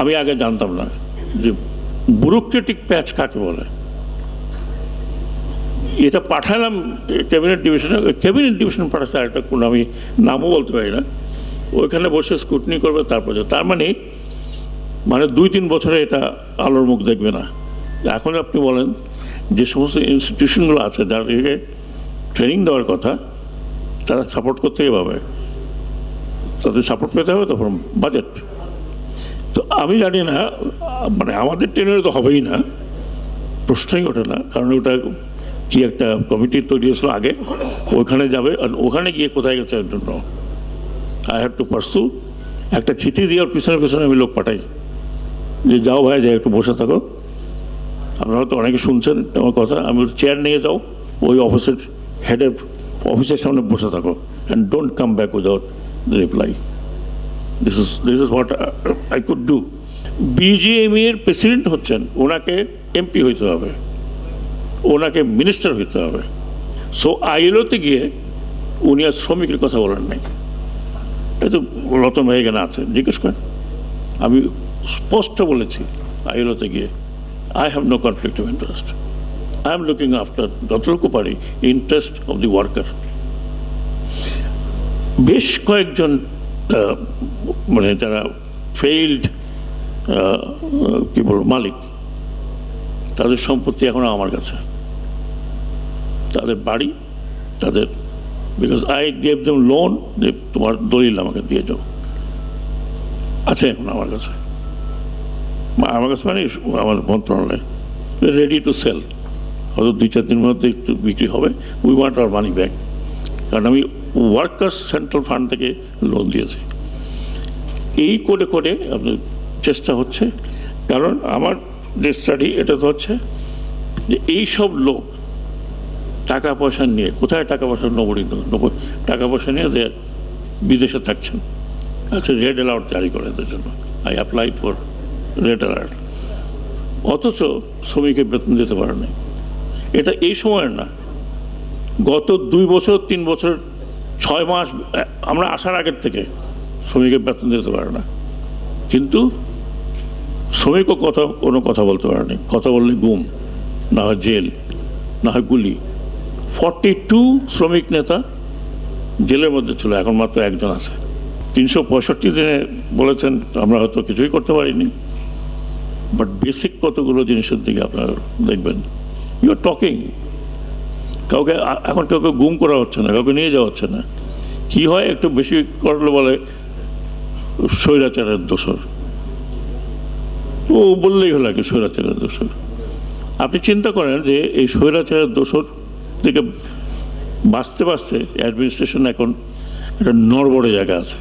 আমি আগে জানতাম না যে ব্যুরোক্রেটিক প্যাচ কাকে বলে। এটা পাঠালাম ক্যাবিনেট ডিভিশনে ক্যাবিনেট ডিভিশন পাঠাচ্ছে আরেকটা কোনো আমি নামও বলতে পারি না। ওইখানে বসে স্কুটনি করবে, তারপর তার মানে মানে দুই তিন বছরে এটা আলোর মুখ দেখবে না। এখন আপনি বলেন, যে সমস্ত ইনস্টিটিউশনগুলো আছে যাদেরকে ট্রেনিং দেওয়ার কথা, তারা সাপোর্ট করতে পাবে তাদের সাপোর্ট পেতে হবে, তখন বাজেট আমি জানি না মানে আমাদের ট্রেনের তো হবেই না। প্রশ্নই ওঠে না, কারণ ওটা কি একটা কমিটি তৈরি হয়েছিল আগে, ওখানে যাবে, আর ওখানে গিয়ে কোথায় গেছে don't I have to pursue একটা চিঠি দেওয়ার পিছনে পিছনে আমি লোক পাঠাই। যে যাও ভাই, যাই, একটু বসে থাকো। আপনারা তো অনেকে শুনছেন আমার কথা, আমি চেয়ার নিয়ে যাও, ওই অফিসের হেডের অফিসের সামনে বসে থাকো and don't come back without reply this is this is what I could do BGME এর প্রেসিডেন্ট হচ্ছেন, ওনাকে এমপি হইতে হবে, ওনাকে মিনিস্টার হইতে হবে। সো আইএলওতে গিয়ে উনি আর শ্রমিকের কথা বলেন নাই। এটা রতন ভাই এখানে আছে, জিজ্ঞেস করেন। আমি স্পষ্ট বলেছি আইএলওতে গিয়ে I have no conflict of interest I am looking after যতটুকু পারি ইন্টারেস্ট অফ দি ওয়ার্কার বেশ কয়েকজন মানে যারা ফেইল্ড কি বলব, মালিক। তাদের সম্পত্তি এখন আমার কাছে। তাদের বাড়ি, তাদের because I gave them loan যে তোমার দলিল আমাকে দিয়ে যাও আছে এখন আমার কাছে। আমার কাছে মানে আমার মন্ত্রণালয়। রেডি টু সেল হয়তো দুই, চার দিনের মধ্যে একটু বিক্রি হবে। We want our money back কারণ আমি ওয়ার্কার্স সেন্ট্রাল ফান্ড থেকে লোন দিয়েছি। এই করে করে আপনার চেষ্টা হচ্ছে। কারণ আমার যে স্টাডি এটা তো হচ্ছে যে এইসব লোক টাকা পয়সা নিয়ে, কোথায় টাকা পয়সা নবরী টাকা পয়সা নিয়ে যে বিদেশে থাকছেন? আচ্ছা রেড অ্যালার্ট জারি করে এদের জন্য। I apply for red alert অথচ শ্রমিকের বেতন দিতে পারে নাই। এটা এই সময়ের না। গত দুই বছর, তিন বছর, ছয় মাস, আমরা আসার আগের থেকে শ্রমিকের বেতন দিতে পারে না। কিন্তু শ্রমিকও কথা, কোনো কথা বলতে পারেনি কথা বললে গুম, না হয় জেল, না হয় গুলি। ফর্টি টু শ্রমিক নেতা জেলের মধ্যে ছিল, এখন মাত্র একজন আছে। তিনশো পঁয়ষট্টি দিনে বলেছেন, আমরা হয়তো কিছুই করতে পারিনি। বাট বেসিক কতগুলো জিনিসের দিকে আপনারা দেখবেন। ইউ আর টকিং কাউকে এখন কাউকে গুম করা হচ্ছে না, কাউকে নিয়ে যাওয়া হচ্ছে না। কি হয়, একটু বেশি করলে বলে, স্বৈরাচারের দোষর। ও বললেই হলো কি, স্বৈরাচারের দোষর। আপনি চিন্তা করেন যে এই স্বৈরাচারের দোষর থেকে বাঁচতে বাঁচতে অ্যাডমিনিস্ট্রেশন এখন একটা নড়বড়ে জায়গা আছে।